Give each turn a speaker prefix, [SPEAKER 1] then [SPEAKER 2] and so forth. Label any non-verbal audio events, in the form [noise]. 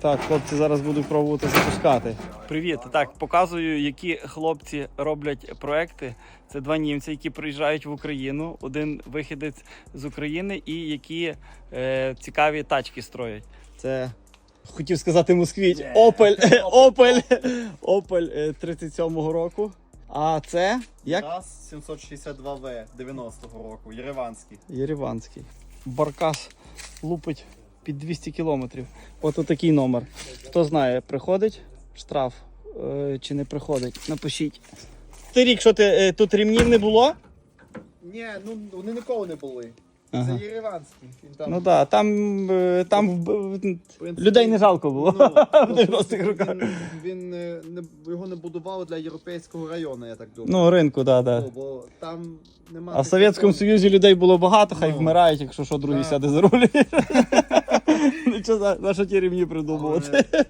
[SPEAKER 1] Так, хлопці зараз будуть пробувати запускати.
[SPEAKER 2] Привіт, так показую, які хлопці роблять проекти. Це два німці, які приїжджають в Україну. Один вихідець з України, і які е, цікаві тачки строять.
[SPEAKER 1] Це хотів сказати москвіч. Opel, Opel, Opel е, 37-го року. А це як?
[SPEAKER 3] ГАЗ 762В 90-го року, Єреванський.
[SPEAKER 1] Єреванський. Баркас лупить під 200 кілометрів. От такий номер. Хто знає, приходить штраф е, чи не приходить, напишіть. Ти рік, що ти е, тут ремнів не було?
[SPEAKER 3] Ні, ну вони ніколи не були.
[SPEAKER 1] Ага.
[SPEAKER 3] Це Єреванський. Він там,
[SPEAKER 1] Ну так, да, там, е, там вб-
[SPEAKER 3] принципі,
[SPEAKER 1] людей не жалко було.
[SPEAKER 3] Ну, [laughs]
[SPEAKER 1] в
[SPEAKER 3] ну,
[SPEAKER 1] 90-х роках.
[SPEAKER 3] Він, він е, не, його не будували для європейського району, я так думаю.
[SPEAKER 1] Ну, ринку, так, да,
[SPEAKER 3] Ну,
[SPEAKER 1] так. Да.
[SPEAKER 3] бо там нема.
[SPEAKER 1] А в Совєтському. Союзі людей було багато, хай
[SPEAKER 3] Ну.
[SPEAKER 1] вмирають, якщо що другий
[SPEAKER 3] Так.
[SPEAKER 1] сяде за руль. [laughs] Нічого, на що ті рівні придумувати.